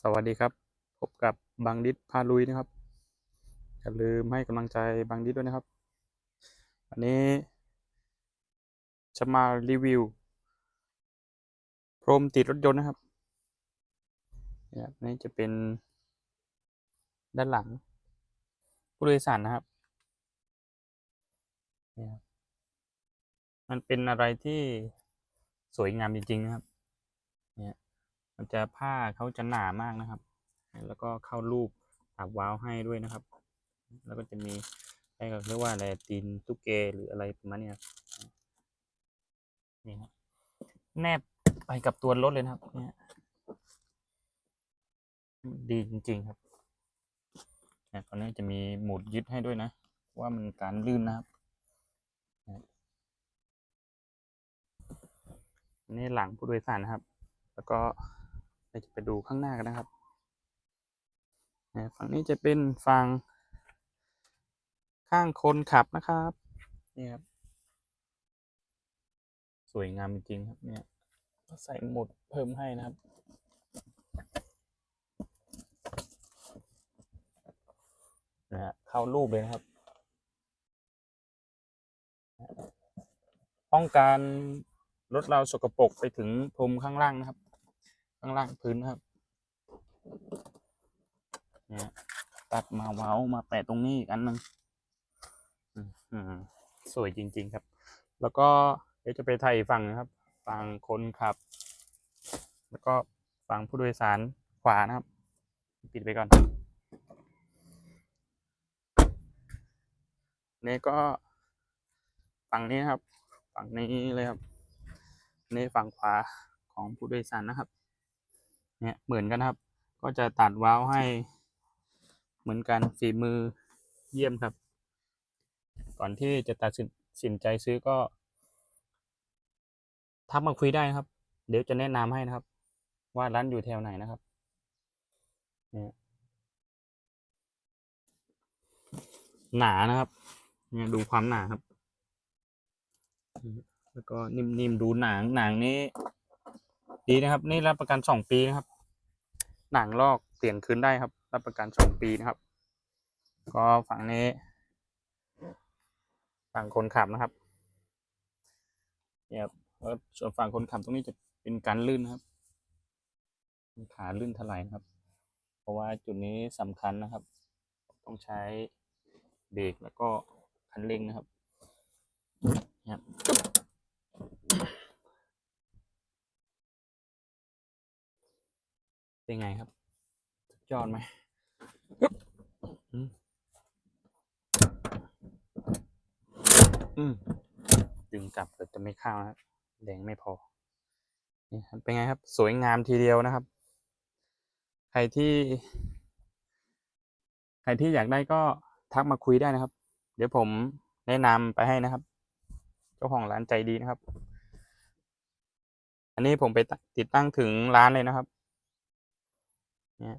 สวัสดีครับ พบกับบังดิษพาลุยนะครับ อย่าลืมให้กำลังใจบังดิษด้วยนะครับ วันนี้ จะมารีวิว พรมติดรถยนต์นะครับนี่นี่จะเป็นด้านหลังผู้โดยสารนะครับนี่ยครับ มันเป็นอะไรที่สวยงามจริงๆนะครับ เนี่ย มันจะผ้าเขาจะหนามากนะครับ แล้วก็เข้ารูปตับว้าวให้ด้วยนะครับ แล้วก็จะมีอะไอ้ก็เรียกว่าอะไรตีนตุ๊กเกหรืออะไรประมาณนี้ครับนี่ครับแนบไปกับตัวรถเลยนะครับ เนี่ยดีจริง ๆ ครับเนี่ยตอนนี้จะมีหมุดยึดให้ด้วยนะ ว่ามันการลื่นนะครับนี่หลังผู้โดยสารนะครับ แล้วก็ เราจะไปดูข้างหน้ากันนะครับฝั่งนี้จะเป็นฝั่งข้างคนขับนะครับนี่ครับสวยงามจริงครับเนี่ยใส่หมุดเพิ่มให้นะครับนะฮะเข้ารูปเลยนะครับ ป้องกันรถเราสกปรกไปถึงพรมข้างล่างนะครับ ข้างล่างพื้นครับเนี่ยตัดมาเว้ามาแปะตรงนี้อีกอันหนึ่งอืมอืมสวยจริง ๆครับ แล้วก็เดี๋ยวจะไปถ่ายฝั่งนะครับ ฝั่งคนขับ แล้วก็ฝั่งผู้โดยสารขวานะครับ ปิดไปก่อนนี่ก็ฝั่งนี้ครับ ฝั่งนี้เลยครับนี่ฝั่งขวาของผู้โดยสารนะครับ เนี่ยเหมือนกันครับ ก็จะตัดว้าวให้ เหมือนกันฝีมือเยี่ยมครับ ก่อนที่จะตัดสินสนใจซื้อก็ทักมาคุยได้ครับ เดี๋ยวจะแนะนำให้นะครับ ว่าร้านอยู่แถวไหนนะครับเนี่ยหนานะครับ เนี่ยดูความหนาครับ แล้วก็นิ่มๆดูหนังหนังนี้ ดีนะครับ นี่รับประกันสองปีนะครับ หนังลอกเปลี่ยนคืนได้ครับ รับประกันสองปีนะครับ ก็ฝั่งนี้ฝั่งคนขับนะครับเนี่ยครับแล้วส่วนฝั่งคนขับตรงนี้จะเป็นการลื่นนะครับ ขาลื่นถลายนะครับ เพราะว่าจุดนี้สำคัญนะครับ ต้องใช้เบรกแล้วก็คันเร่งนะครับเนี่ย เป็นไงครับสุดยอดไหมอืมอืมดึงกลับแต่จะไม่เข้านะครับแดงไม่พอ นี่ครับเป็นไงครับ สวยงามทีเดียวนะครับ ใครที่ ใครที่อยากได้ก็ทักมาคุยได้นะครับ เดี๋ยวผมแนะนำไปให้นะครับ เจ้าของร้านใจดีนะครับ อันนี้ผมไปติดตั้งถึงร้านเลยนะครับเนี่ย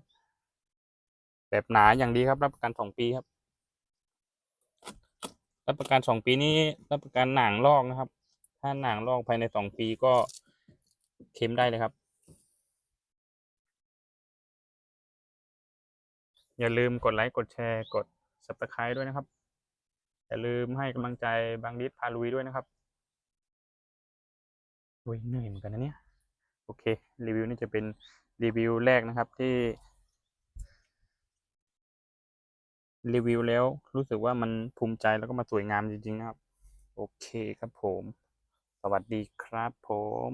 แบบหนาอย่างดีครับ รับประกันสองปีครับ รับประกันสองปีนี้ รับประกันหนังลอกนะครับ ถ้าหนังลอกภายในสองปีก็เค็มได้เลยครับ อย่าลืมกดไลค์กดแชร์กด subscribe ด้วยนะครับ อย่าลืมให้กำลังใจบางดิษพาลุยด้วยนะครับโอ้ยเหนื่อยเหมือนกันนะเนี่ย โอเค รีวิวนี่จะเป็น รีวิวแรกนะครับที่ รีวิวแล้วรู้สึกว่ามันภูมิใจแล้วก็มาสวยงามจริงๆนะครับ โอเคครับผม สวัสดีครับผม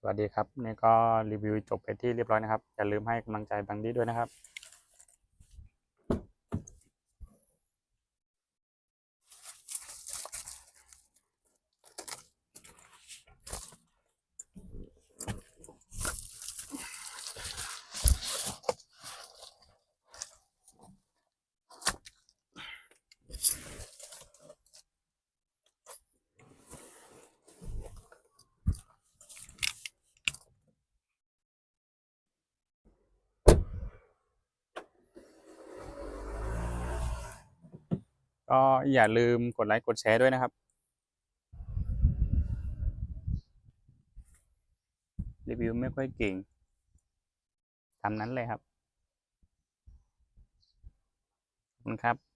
สวัสดีครับนี่ก็รีวิวจบไปที่เรียบร้อยนะครับ อย่าลืมให้กำลังใจบางดีด้วยนะครับ ก็อย่าลืมกดไลค์กดแชร์ด้วยนะครับ รีวิวไม่ค่อยเก่งตามนั้นเลยครับ ขอบคุณครับ